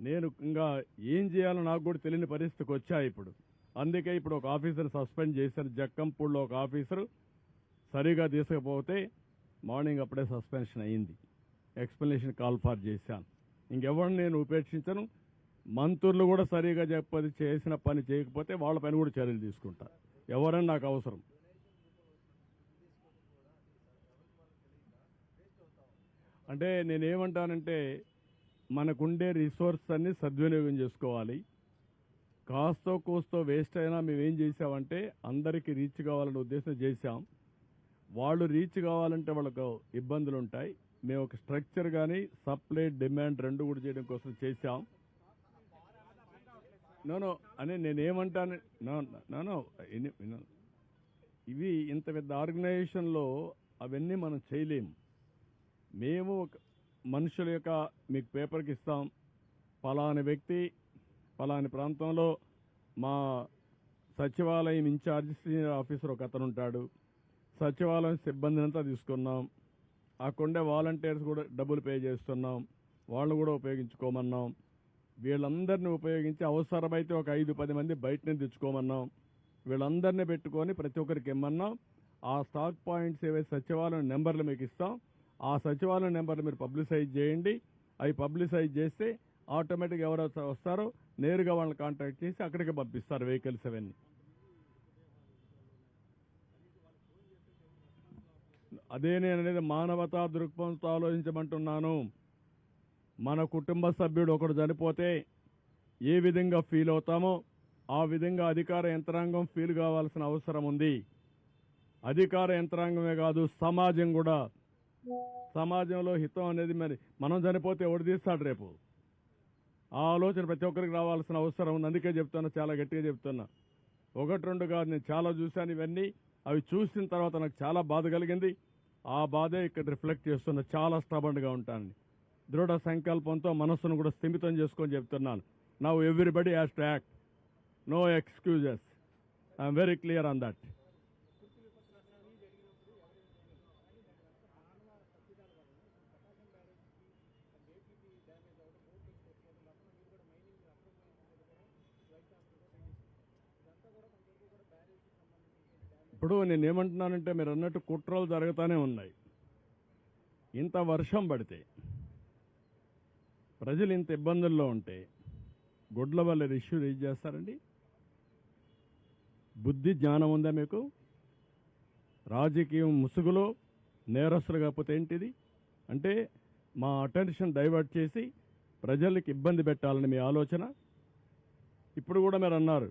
నేను ఇంకా ఏం చేయాలో నాకు కూడా తెలియని పరిస్థితికి వచ్చా ఇప్పుడు. అందుకే ఇప్పుడు ఒక ఆఫీసర్ సస్పెండ్ చేశారు. జక్కంపూడిలో ఒక ఆఫీసర్ సరిగా తీసుకపోతే మార్నింగ్ అప్పుడే సస్పెన్షన్ అయింది ఎక్స్ప్లెనేషన్ కాల్ ఫార్ చేశాను. ఇంకెవరిని నేను ఉపేక్షించను. మంత్రులు కూడా సరిగా చెప్పది చేసిన పని చేయకపోతే వాళ్ళ పని కూడా చర్యలు తీసుకుంటా. ఎవరని నాకు అవసరం. అంటే నేనేమంటానంటే మనకుండే రిసోర్స్ అన్ని సద్వినియోగం చేసుకోవాలి. కాస్తో కోస్తో వేస్ట్ అయినా మేమేం చేసామంటే అందరికీ రీచ్ కావాలనే ఉద్దేశం చేశాం. వాళ్ళు రీచ్ కావాలంటే వాళ్ళకు ఇబ్బందులు ఉంటాయి మేము ఒక స్ట్రక్చర్ కానీ సప్లై డిమాండ్ రెండు కూడా చేయడం కోసం చేశాం. నోనో అని నేనేమంటాను నోనో ఇవి ఇంత పెద్ద ఆర్గనైజేషన్లో అవన్నీ మనం చేయలేము మేము ఒక మనుషుల యొక్క మీకు పేపర్కి ఇస్తాం. పలాని వ్యక్తి పలాని ప్రాంతంలో మా సచివాలయం ఇన్ఛార్జ్ సీనియర్ ఆఫీసర్ ఒక అతను ఉంటాడు. సచివాలయం సిబ్బందిని అంతా తీసుకున్నాం. ఆ కొండే వాలంటీర్స్ కూడా డబ్బులు పే చేస్తున్నాం. వాళ్ళు కూడా ఉపయోగించుకోమన్నాం. వీళ్ళందరినీ ఉపయోగించి అవసరమైతే ఒక ఐదు పది మంది బయటనే తెచ్చుకోమన్నాం. వీళ్ళందరినీ పెట్టుకొని ప్రతి ఒక్కరికి ఇమ్మన్నాం. ఆ స్టాక్ పాయింట్స్ ఏవైతే సచివాలయం నెంబర్లు మీకు ఇస్తాం ఆ సచివాలయం నెంబర్లు మీరు పబ్లిసైజ్ చేయండి. అవి పబ్లిసైజ్ చేస్తే ఆటోమేటిక్ ఎవరు వస్తారో నేరుగా వాళ్ళని కాంటాక్ట్ చేసి అక్కడికి పంపిస్తారు వెహికల్స్ అవన్నీ. అదే నేను అనేది మానవతా దృక్పథంతో ఆలోచించమంటున్నాను. మన కుటుంబ సభ్యుడు ఒకడు చనిపోతే ఏ విధంగా ఫీల్ అవుతామో ఆ విధంగా అధికార యంత్రాంగం ఫీల్ కావాల్సిన అవసరం ఉంది. అధికార యంత్రాంగమే కాదు సమాజం కూడా సమాజంలో హితం అనేది మరి మనం చనిపోతే ఎవడు తీస్తాడు రేపు? ఆ ఆలోచన ప్రతి ఒక్కరికి రావాల్సిన అవసరం ఉంది. అందుకే చెప్తున్నా చాలా గట్టిగా చెప్తున్నా. ఒకటి రెండు కాదు నేను చాలా చూశాను ఇవన్నీ. అవి చూసిన తర్వాత నాకు చాలా బాధ కలిగింది. ఆ బాధే ఇక్కడ రిఫ్లెక్ట్ చేస్తున్నా చాలా స్టబండ్గా ఉంటాను దృఢ సంకల్పంతో మనస్సును కూడా స్థిమితం చేసుకొని చెప్తున్నాను. Now everybody has to act no excuses I'm very clear on that ఇప్పుడు నేను ఏమంటున్నానంటే మీరు అన్నట్టు కుట్రలు జరుగుతూనే ఉన్నాయి. ఇంత వర్షం పడితే ప్రజలు ఇంత ఇబ్బందుల్లో ఉంటే గుడ్ల వల్ల ఇష్యూ రేజ్ చేస్తారండి? బుద్ధి జ్ఞానం ఉందా మీకు? రాజకీయం ముసుగులో నేరస్తులు కాకపోతే ఏంటిది? అంటే మా అటెన్షన్ డైవర్ట్ చేసి ప్రజలకు ఇబ్బంది పెట్టాలని మీ ఆలోచన? ఇప్పుడు కూడా మీరు అన్నారు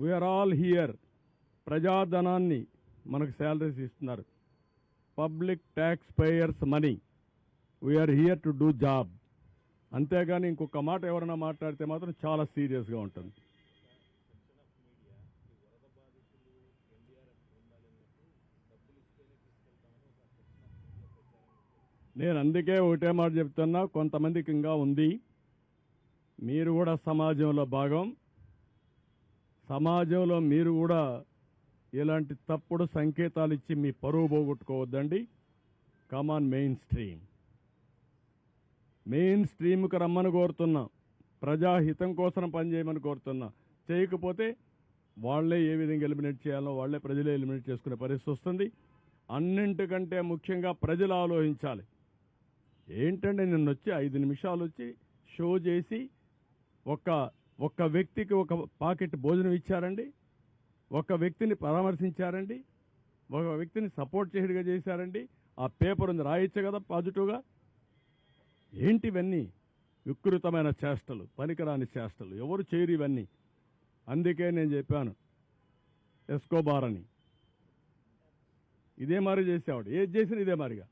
We're all here ప్రజాధనాన్ని మనకు శాలరీస్ ఇస్తున్నారు. Public tax payers money we're here to do job అంతేగాని ఇంకొక మాట ఎవరైనా మాట్లాడితే మాత్రం చాలా సీరియస్గా ఉంటుంది. నేను అందుకే ఒకటే మాట చెప్తున్నా కొంతమందికి ఇంకా ఉంది. మీరు కూడా సమాజంలో భాగం. సమాజంలో మీరు కూడా ఇలాంటి తప్పుడు సంకేతాలు ఇచ్చి మీ పరువు పోగొట్టుకోవద్దండి. Come on main stream main స్ట్రీమ్కి రమ్మని కోరుతున్నా. ప్రజాహితం కోసం పనిచేయమని కోరుతున్నా. చేయకపోతే వాళ్ళే ఏ విధంగా ఎలిమినేట్ చేయాలో వాళ్ళే ప్రజలే ఎలిమినేట్ చేసుకునే పరిస్థితి వస్తుంది. అన్నింటికంటే ముఖ్యంగా ప్రజలు ఆలోచించాలి. ఏంటంటే నిన్న వచ్చి ఐదు నిమిషాలు వచ్చి షో చేసి ఒక ఒక్క వ్యక్తికి ఒక పాకెట్ భోజనం ఇచ్చారండి ఒక వ్యక్తిని పరామర్శించారండి ఒక వ్యక్తిని సపోర్ట్ చేసేట్టుగా చేశారండి ఆ పేపర్ ఉంది రాయొచ్చు కదా పాజిటివ్గా. ఏంటివన్నీ వికృతమైన చేష్టలు పనికిరాని చేష్టలు. ఎవరు చేయరు ఇవన్నీ. అందుకే నేను చెప్పాను ఎస్కోబార్ అని. ఇదే మారి చేసేవాడు. ఏది చేసినా ఇదే మారిగా.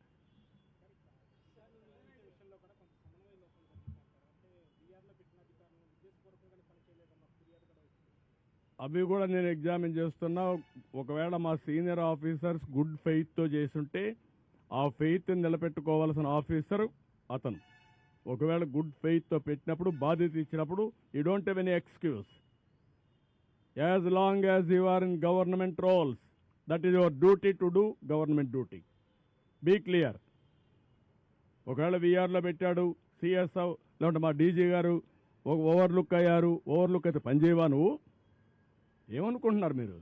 అవి కూడా నేను ఎగ్జామిన్ చేస్తున్నా. ఒకవేళ మా సీనియర్ ఆఫీసర్స్ గుడ్ ఫెయిత్తో చేసుంటే ఆ ఫెయిత్ నిలబెట్టుకోవాల్సిన ఆఫీసర్ అతను. ఒకవేళ గుడ్ ఫెయిత్తో పెట్టినప్పుడు బాధ్యత ఇచ్చినప్పుడు you don't have any excuse as long as you are in government roles that is your duty to do government duty be clear ఒకవేళ విఆర్లో పెట్టాడు సిఎస్ లేకుంటే మా డీజీ గారు ఒక ఓవర్లుక్ అయ్యారు ఓవర్లుక్ అయితే పనిచేయవా నువ్వు? ఏమనుకుంటున్నారు మీరు?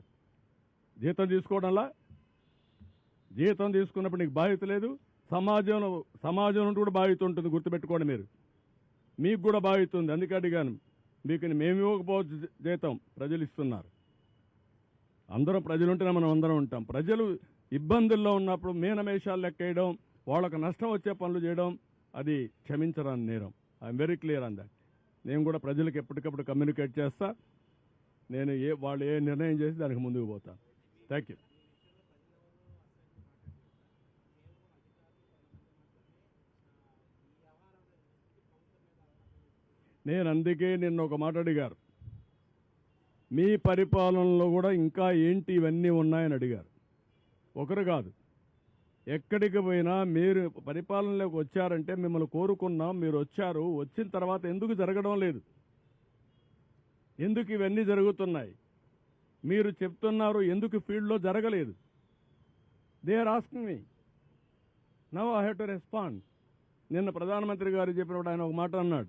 జీతం తీసుకోవడంలా? జీతం తీసుకున్నప్పుడు నీకు బాధ్యత లేదు. సమాజంలో సమాజం నుండి కూడా బాధ్యత ఉంటుంది గుర్తుపెట్టుకోండి మీరు. మీకు కూడా బాధ్యత ఉంది. అందుకే అడిగాను. మీకు మేము ఇవ్వకపోవచ్చు జీతం ప్రజలు ఇస్తున్నారు. అందరం ప్రజలు ఉంటేనే మనం అందరం ఉంటాం. ప్రజలు ఇబ్బందుల్లో ఉన్నప్పుడు మీనమేషాలు లెక్కేయడం వాళ్ళకు నష్టం వచ్చే పనులు చేయడం అది క్షమించరాని నేరం. I'm very clear on that. నేను కూడా ప్రజలకు ఎప్పటికప్పుడు కమ్యూనికేట్ చేస్తా. నేను ఏ వాళ్ళు ఏ నిర్ణయం చేసి దానికి ముందుకు పోతాను థ్యాంక్ యూ నేను అందుకే నిన్న ఒక మాట అడిగారు. మీ పరిపాలనలో కూడా ఇంకా ఏంటి ఇవన్నీ ఉన్నాయని అడిగారు. ఒకరు కాదు. ఎక్కడికి పోయినా మీరు పరిపాలనలోకి వచ్చారంటే మిమ్మల్ని కోరుకున్నాం మీరు వచ్చారు. వచ్చిన తర్వాత ఎందుకు జరగడం లేదు? ఎందుకు ఇవన్నీ జరుగుతున్నాయి? మీరు చెప్తున్నారు ఎందుకు ఫీల్డ్లో జరగలేదు? They are asking me now I have to respond నిన్న ప్రధానమంత్రి గారు చెప్పినప్పుడు ఆయన ఒక మాట అన్నాడు.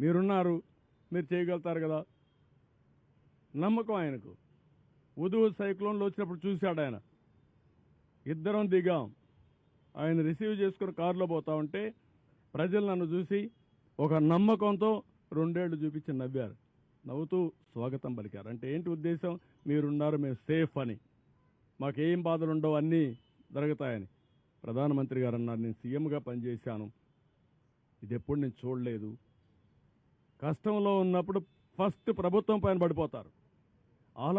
మీరున్నారు మీరు చేయగలుగుతారు కదా? నమ్మకం ఆయనకు. ఉదువు సైక్లోన్లో వచ్చినప్పుడు చూశాడు ఆయన. ఇద్దరం దిగాం. ఆయన రిసీవ్ చేసుకుని కారులో పోతా ఉంటే ప్రజలు నన్ను చూసి ఒక నమ్మకంతో రెండేళ్ళు చూపించి నవ్వారు. నవ్వుతూ స్వాగతం పలికారు. అంటే ఏంటి ఉద్దేశం? మీరున్నారు మేము సేఫ్ అని. మాకేం బాధలు ఉండవు అన్నీ జరుగుతాయని. ప్రధానమంత్రి గారు అన్నారు నేను సీఎంగా పనిచేశాను. ఇది ఎప్పుడు నేను చూడలేదు. కష్టంలో ఉన్నప్పుడు ఫస్ట్ ప్రభుత్వం పైన పడిపోతారు.